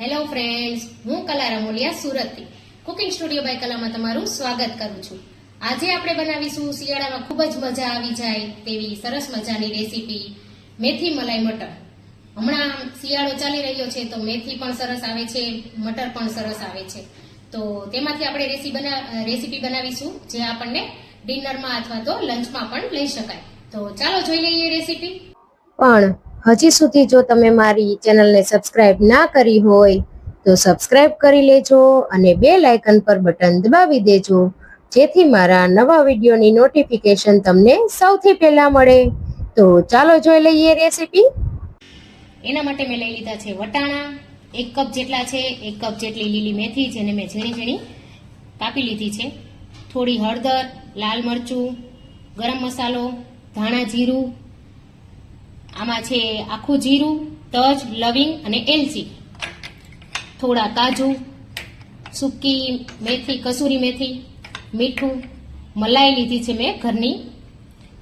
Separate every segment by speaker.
Speaker 1: Hello friends હું કલા રમોલિયા સુરતથી કુકિંગ સ્ટુડિયો બાય કલામાં તમારું સ્વાગત કરું છું. આજે આપણે બનાવીશું શિયાળામાં ખૂબ જ મજા આવી જાય તેવી સરસ મજાની રેસીપી મેથી મલાઈ મટર. હમણાં શિયાળો ચાલી રહ્યો છે તો મેથી પણ સરસ આવે છે, મટર પણ સરસ આવે છે. તો તેમાંથી આપણે રેસી રેસીપી બનાવીશું જે આપણને ડિનરમાં અથવા તો લંચમાં પણ લઈ શકાય. તો ચાલો જોઈ લઈએ રેસીપી.
Speaker 2: પણ હજી સુધી જો તમે મારી ચેનલને સબસ્ક્રાઇબ ના કરી હોય, તો સબસ્ક્રાઇબ કરી લેજો અને બે લાઇકન પર બટન દબાવી દેજો. જેથી મારા નવા વિડીયોની નોટિફિકેશન તમને સૌથી પહેલા મળે. તો ચાલો જોઈ લઈએ રેસીપી.
Speaker 1: એના માટે મેં લઈ લીધા છે વટાણા. એક કપ જેટલા છે, એક કપ જેટલી લીલી મેથી, જેને મેં ઝીણી ઝીણી કાપી લીધી છે. થોડી હળદર, લાલ મરચું, ગરમ મસાલો, ધાણા જીરું આમાં છે આખું જીરું, તજ, લવિંગ અને એલચી. થોડા કાજુ, સૂકી મેથી, કસૂરી મેથી, મીઠું, મલાઈ લીધી છે મેં ઘરની.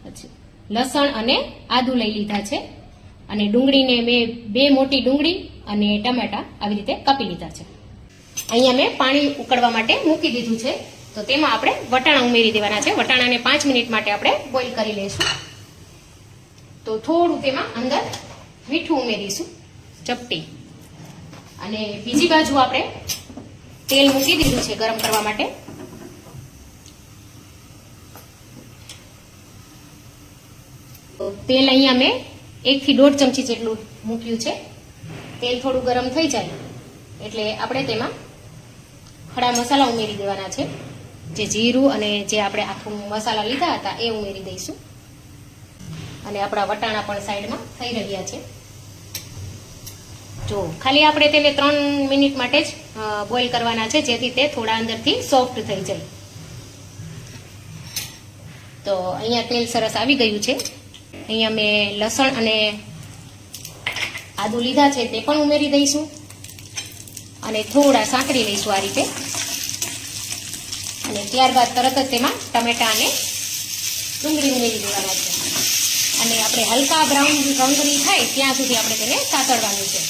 Speaker 1: પછી લસણ અને આદુ લઈ લીધા છે. અને ડુંગળીને મેં બે મોટી ડુંગળી અને ટમેટા આવી રીતે કાપી લીધા છે. અહીંયા મેં પાણી ઉકળવા માટે મૂકી દીધું છે. તો તેમાં આપણે વટાણા ઉમેરી દેવાના છે. વટાણાને પાંચ મિનિટ માટે આપણે બોઇલ કરી લઈશું. તો થોડું તેમાં અંદર મીઠું ઉમેરીશું, ચપટી. અને બીજી બાજુ આપણે તેલ મૂકી દીધું છે ગરમ કરવા માટે. તેલ અહીંયા મેં એકથી દોઢ ચમચી જેટલું મૂક્યું છે. તેલ થોડું ગરમ થઈ જાય એટલે આપણે તેમાં ખડા મસાલા ઉમેરી દેવાના છે. જે જીરું અને જે આપણે આખું મસાલા લીધા હતા એ ઉમેરી દઈશું. અને આપણા વટાણા પણ સાઈડમાં થઈ રહ્યા છે. જો, ખાલી આપણે તેને ત્રણ મિનિટ માટે જ બોઇલ કરવાના છે, જેથી તે થોડા અંદરથી સોફ્ટ થઈ જાય. તો અહીંયા તેલ સરસ આવી ગયું છે. અહીંયા મેં લસણ અને આદુ લીધા છે, તે પણ ઉમેરી દઈશું. અને થોડા સાંકળી લઈશું આ રીતે. અને ત્યારબાદ તરત જ તેમાં ટમેટા અને ડુંગળી ઉમેરી દેવાના છે. અને આપણે હલકા બ્રાઉન રંગની થાય ત્યાં સુધી આપણે તેને સાતળવાનું છે.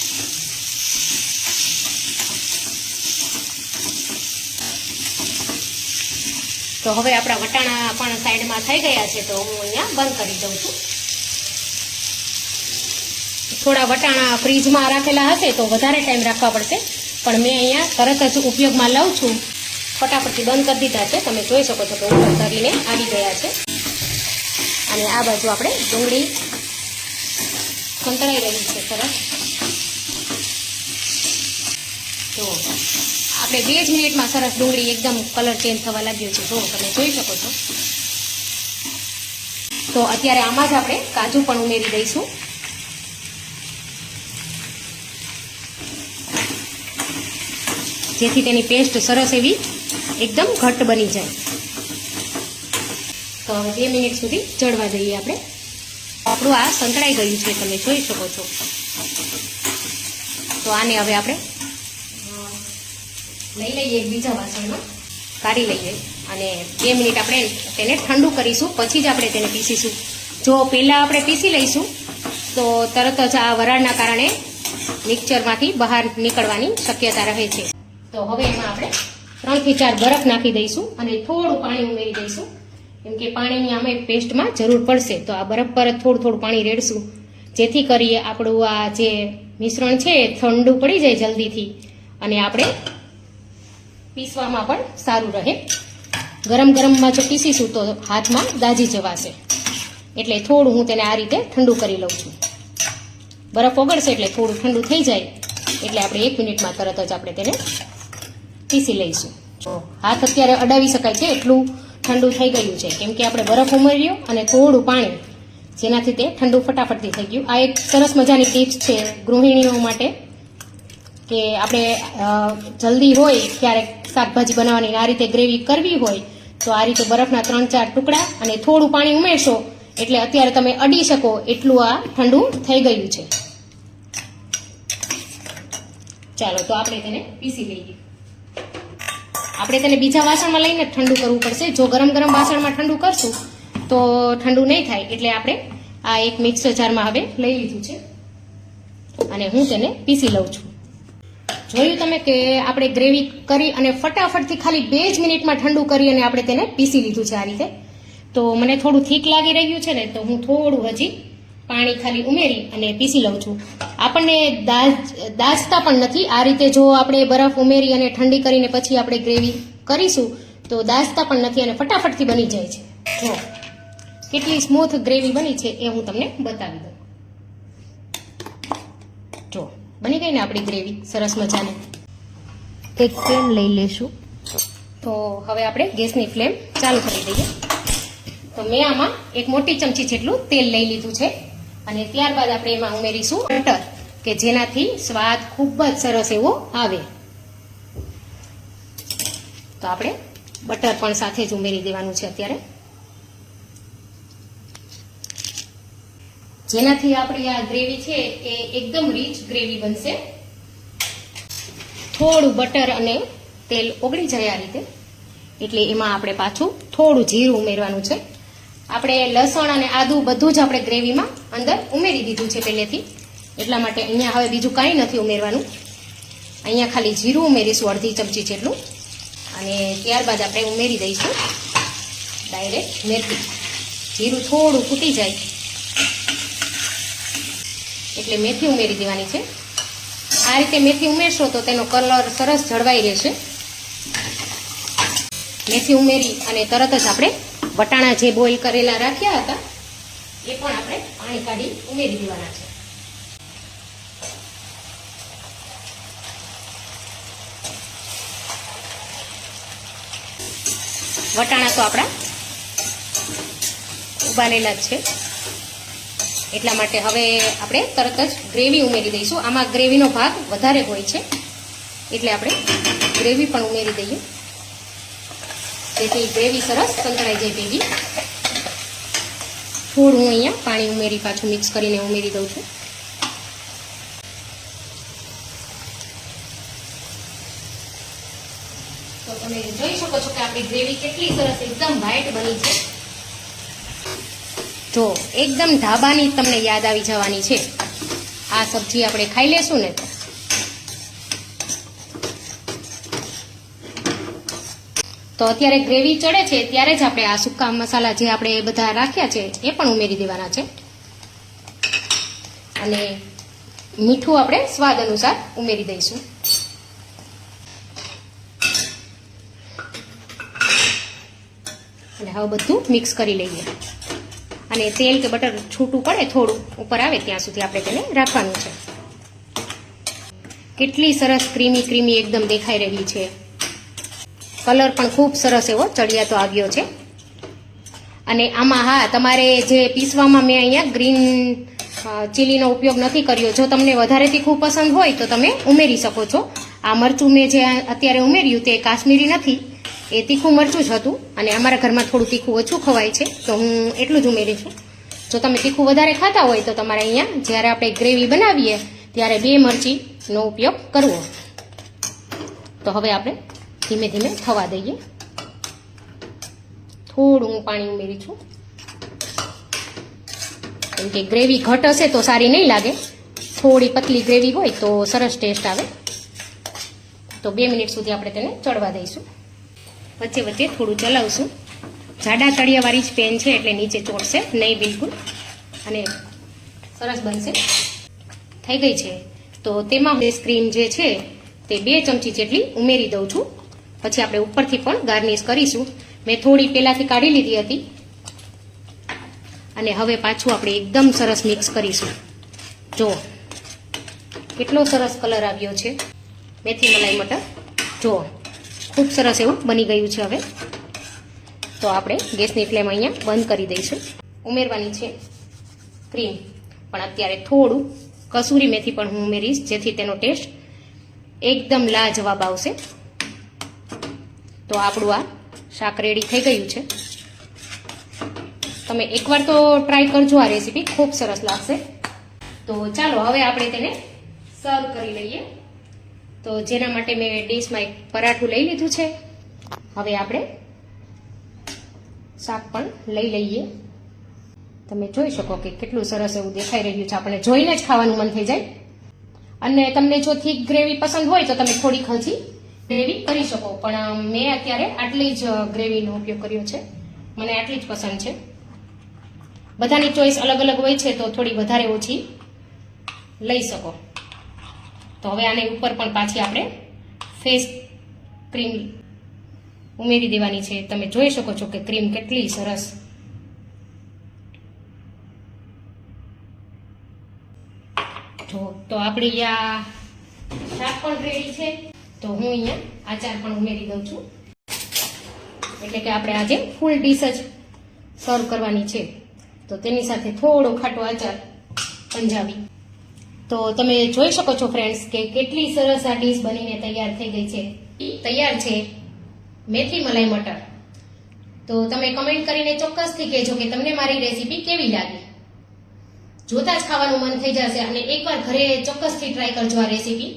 Speaker 1: તો હવે આપણા વટાણા પણ સાઈડમાં થઈ ગયા છે, તો હું અહીંયા બંધ કરી દઉં છું. થોડા વટાણા ફ્રીજમાં રાખેલા હશે, તો વધારે ટાઈમ રાખવા પડશે. પણ મેં અહીંયા તરત જ ઉપયોગમાં લઉં છું. ફટાફટથી બંધ કરી દીધા છે, તમે જોઈ શકો છો કે ઉપર તરીને આવી ગયા છે. અને આ બાજુ આપણે ડુંગળી સંતળાઈ રહી છે સરસ. તો આપણે બે જ મિનિટમાં સરસ ડુંગળી એકદમ કલર ચેન્જ થવા લાગ્યો છે. જો, તમે જોઈ શકો છો. તો અત્યારે આમાં જ આપણે કાજુ પણ ઉમેરી દઈશું. જેથી તેની પેસ્ટ સરસ એવી એકદમ ઘટ્ટ બની જાય. તો હવે બે મિનિટ સુધી ચડવા દઈએ આપણે. આપણું આ સંતળાઈ ગયું છે, તમે જોઈ શકો છો. તો આને હવે આપણે લઈ લઈએ બીજા વાસણમાં. કાઢી લઈએ અને બે મિનિટ આપણે તેને ઠંડુ કરીશું, પછી જ આપણે તેને પીસીશું. જો પહેલાં આપણે પીસી લઈશું, તો તરત જ આ વરાળના કારણે મિક્સરમાંથી બહાર નીકળવાની શક્યતા રહે છે. તો હવે એમાં આપણે ત્રણથી ચાર બરફ નાખી દઈશું અને થોડું પાણી ઉમેરી દઈશું. કેમ કે પાણીની આમે પેસ્ટમાં જરૂર પડશે. તો આ બરફ પર થોડું થોડું પાણી રેડશું. જેથી કરીએ આપણું આ જે મિશ્રણ છે ઠંડુ પડી જાય જલ્દીથી. અને આપણે પીસવામાં પણ સારું રહે. ગરમ ગરમમાં જો પીસીશું તો હાથમાં દાજી જવાશે. એટલે થોડું હું તેને આ રીતે ઠંડુ કરી લઉં છું. બરફ ઓગળશે એટલે થોડું ઠંડુ થઈ જાય. એટલે આપણે એક મિનિટમાં તરત જ આપણે તેને પીસી લઈશું. હાથ અત્યારે અડાવી શકાય છે એટલું ઠંડુ થઈ ગયું છે. કેમ કે આપણે બરફ ઉમેર્યો અને થોડું પાણી, જેનાથી તે ઠંડુ ફટાફટથી થઈ ગયું. આ એક સરસ મજાની ટિપ્સ છે ગૃહિણીઓ માટે, કે આપણે જલ્દી હોય, ક્યારેક શાકભાજી બનાવવાની આ રીતે ગ્રેવી કરવી હોય, તો આ રીતે બરફના ત્રણ ચાર ટુકડા અને થોડું પાણી ઉમેરશો, એટલે અત્યારે તમે અડી શકો એટલું આ ઠંડુ થઈ ગયું છે. ચાલો, તો આપણે તેને પીસી લઈએ. આપણે તેને બીજા વાસણમાં લઈને ઠંડુ કરવું પડશે. જો ગરમ ગરમ વાસણમાં ઠંડુ કરશું, તો ઠંડુ નહીં થાય એટલે આપણે આ એક મિક્સર જારમાં હવે લઈ લીધું છે. અને હું તેને પીસી લઉં છું. જોયું તમે કે આપણે ગ્રેવી કરી અને ફટાફટથી ખાલી બે જ મિનિટમાં ઠંડુ કરી અને આપણે તેને પીસી લીધું છે આ રીતે. તો મને થોડું થીક લાગી રહ્યું છે ને, તો હું થોડું હજી પાણી ખાલી ઉમેરી અને પીસી લઉં છું. આપણને દાજ, દાજતા પણ નથી. આ રીતે જો આપણે બરફ ઉમેરી અને ઠંડી કરીને પછી આપણે ગ્રેવી કરીશું, તો દાજતા પણ નથી અને ફટાફટથી બની જાય છે. જો, કેટલી સ્મૂથ ગ્રેવી બની છે એ હું તમને બતાવી દઉં. જો, બની ગઈ ને આપણી ગ્રેવી? સરસ મજાની.
Speaker 2: એક પેન લઈ લેશું.
Speaker 1: તો હવે આપણે ગેસની ફ્લેમ ચાલુ કરી દઈએ. તો મેં આમાં એક મોટી ચમચી જેટલું તેલ લઈ લીધું છે. અને ત્યારબાદ આપણે એમાં ઉમેરીશું બટર, કે જેનાથી સ્વાદ ખૂબ જ સરસ એવો આવે. તો આપણે બટર પણ સાથે જ ઉમેરી દેવાનું છે અત્યારે. જેનાથી આપણી આ ગ્રેવી છે એ એકદમ રીચ ગ્રેવી બનશે. થોડું બટર અને તેલ ઓગળી જાય આ રીતે. એટલે એમાં આપણે પાછું થોડું જીરું ઉમેરવાનું છે. આપણે લસણ અને આદુ બધું જ આપણે ગ્રેવીમાં અંદર ઉમેરી દીધું છે પહેલેથી. એટલા માટે અહીંયા હવે બીજું કાંઈ નથી ઉમેરવાનું. અહીંયા ખાલી જીરું ઉમેરીશું, અડધી ચમચી જેટલું. અને ત્યારબાદ આપણે ઉમેરી દઈશું. ડાયરેક્ટ મેથી. જીરું થોડું ફૂટી જાય. એટલે મેથી ઉમેરી દેવાની છે. આ રીતે મેથી ઉમેરશો તો તેનો કલર સરસ જળવાઈ રહેશે. મેથી ઉમેરી અને તરત જ આપણે વટાણા જે બોઇલ કરેલા રાખ્યા હતા એ પણ આપણે પાણી કાઢી ઉમેરી દેવાના છે. વટાણા તો આપણા ઉબાલેલા જ છે. એટલા માટે હવે આપણે તરત જ ગ્રેવી ઉમેરી દઈશું. આમાં ગ્રેવીનો ભાગ વધારે હોય છે. એટલે આપણે ગ્રેવી પણ ઉમેરી દઈએ. જેથી ગ્રેવી સરસ સંતળાઈ જાય ભેગી થોડું હું અહીંયા. પાણી ઉમેરી, પાછું મિક્સ કરીને ઉમેરી દઉં છું. કેટલી સરસ, એકદમ છે. જો, એકદમ ઢાબાની તમને યાદ આવી જવાની છે. આ સબ્જી આપણે ખાઈ લેશું ને તો અત્યારે ગ્રેવી ચડે છે, ત્યારે જ આપણે આ સૂકા મસાલા જે આપણે બધા રાખ્યા છે, એ પણ ઉમેરી દેવાના છે. અને મીઠું આપણે સ્વાદ અનુસાર ઉમેરી દઈશું. અને હવે બધું મિક્સ કરી લઈએ. અને તેલ કે બટર છૂટું પડે થોડું ઉપર આવે ત્યાં સુધી આપણે તેને રાખવાનું છે. કેટલી સરસ ક્રીમી ક્રીમી એકદમ દેખાઈ રહી છે. કલર પણ ખૂબ સરસ એવો ચડિયાતો આવ્યો છે. અને આમાં હા, તમારે જે પીસવામાં મેં અહીંયા ગ્રીન ચીલીનો ઉપયોગ નથી કર્યો. જો તમને વધારે તીખું પસંદ હોય તો તમે ઉમેરી શકો છો. આ મરચું મેં જે અત્યારે ઉમેર્યું તે કાશ્મીરી નથી. એ તીખું મરચું જ હતું અને અમારા ઘરમાં થોડું તીખું ઓછું ખવાય છે, તો હું એટલું જ ઉમેરી છું. જો તમે તીખું વધારે ખાતા હોય તો તમારે અહીંયા જ્યારે આપણે ગ્રેવી બનાવીએ ત્યારે બે મરચીનો ઉપયોગ કરવો. તો હવે આપણે ધીમે ધીમે થવા દઈએ. થોડું હું પાણી ઉમેરી છું. કેમ કે ગ્રેવી ઘટ હશે તો સારી નહીં લાગે. થોડી પતલી ગ્રેવી હોય તો સરસ ટેસ્ટ આવે. તો બે મિનિટ સુધી આપણે તેને ચડવા દઈશું. વચ્ચે વચ્ચે થોડું ચલાવશું. જાડા તળિયાવાળી જ પેન છે એટલે નીચે ચોટશે નહીં બિલકુલ. અને સરસ બનશે. થઈ ગઈ છે. તો તેમાં સ્ક્રીમ જે છે તે બે ચમચી જેટલી ઉમેરી દઉં છું. પછી આપણે ઉપરથી પણ ગાર્નિશ કરીશું. મેં થોડી પહેલાંથી કાઢી લીધી હતી. અને હવે પાછું આપણે એકદમ સરસ મિક્સ કરીશું. જો કેટલો સરસ કલર આવ્યો છે. મેથી મલાઈ મટર. જો ખૂબ સરસ એવું બની ગયું છે હવે. તો આપણે ગેસની ફ્લેમ અહીંયા બંધ કરી દઈશું. ઉમેરવાની છે ક્રીમ. પણ અત્યારે થોડું કસૂરી મેથી પણ હું ઉમેરીશ, જેથી તેનો ટેસ્ટ એકદમ લાજવાબ આવશે. તો આપણું આ શાક રેડી થઈ ગયું છે. તમે એકવાર તો ટ્રાય કરજો આ રેસીપી ખૂબ સરસ લાગશે. તો ચાલો, હવે આપણે તેને સર્વ કરી લઈએ. તો જેના માટે મેં ડીશમાં એક પરાઠું લઈ લીધું છે. હવે આપણે શાક પણ લઈ લઈએ. તમે જોઈ શકો કે કેટલું સરસ એવું દેખાઈ રહ્યું છે. આપણે જોઈને જ ખાવાનું મન થઈ જાય. અને તમને જો થીક ગ્રેવી પસંદ હોય તો તમે થોડીક હજી ગ્રેવી કરી શકો. પણ મેં અત્યારે આટલી જ ગ્રેવીનો ઉપયોગ કર્યો છે. મને આટલી જ પસંદ છે. બધાની ચોઈસ અલગ અલગ હોય છે, તો થોડી વધારે ઓછી લઈ શકો. તો હવે આની ઉપર પણ પાછી આપણે ફેસ ક્રીમ ઉમેરી દેવાની છે. તમે જોઈ શકો છો કે ક્રીમ કેટલી સરસ જો, તો આપણી આ શાક પણ રેડી છે. તો હું અહીંયા આચાર પણ ઉમેરી દઉં છું. એટલે કે આપણે આજે ફૂલ ડીશ જ સર્વ કરવાની છે. તો તેની સાથે થોડો ખાટો આચાર પંજાબી. તો તમે જોઈ શકો છો ફ્રેન્ડ્સ કે કેટલી સરસ આ ડીશ બનીને તૈયાર થઈ ગઈ છે. તૈયાર છે મેથી મલાઈ મટર. તો તમે કમેન્ટ કરીને ચોક્કસથી કહેજો કે તમને મારી રેસીપી કેવી લાગી? જોતા જ ખાવાનું મન થઈ જશે અને એકવાર ઘરે ચોક્કસથી ટ્રાય કરજો આ રેસીપી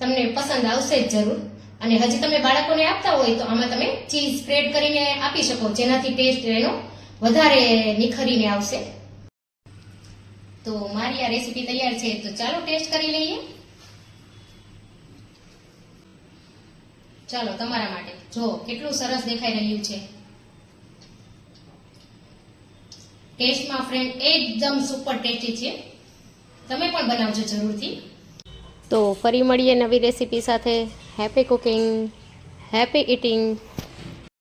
Speaker 1: તમને પસંદ આવશે જ જરૂર. અને હજી તમે બાળકોને આપતા હોય તો આમાં તમે ચીઝ સ્પ્રેડ કરીને આપી શકો, જેનાથી ટેસ્ટ એનો વધારે નિખરીને આવશે. તો મારી આ રેસીપી તૈયાર છે, તો ચાલો ટેસ્ટ કરી લઈએ. ચાલો, તમારા માટે. જો, કેટલું સરસ દેખાઈ રહ્યું છે. ટેસ્ટમાં ફ્રેન્ડ એકદમ સુપર ટેસ્ટી છે. તમે પણ બનાવજો જરૂરથી.
Speaker 2: તો ફરી મળીએ નવી રેસીપી સાથે. Happy cooking happy eating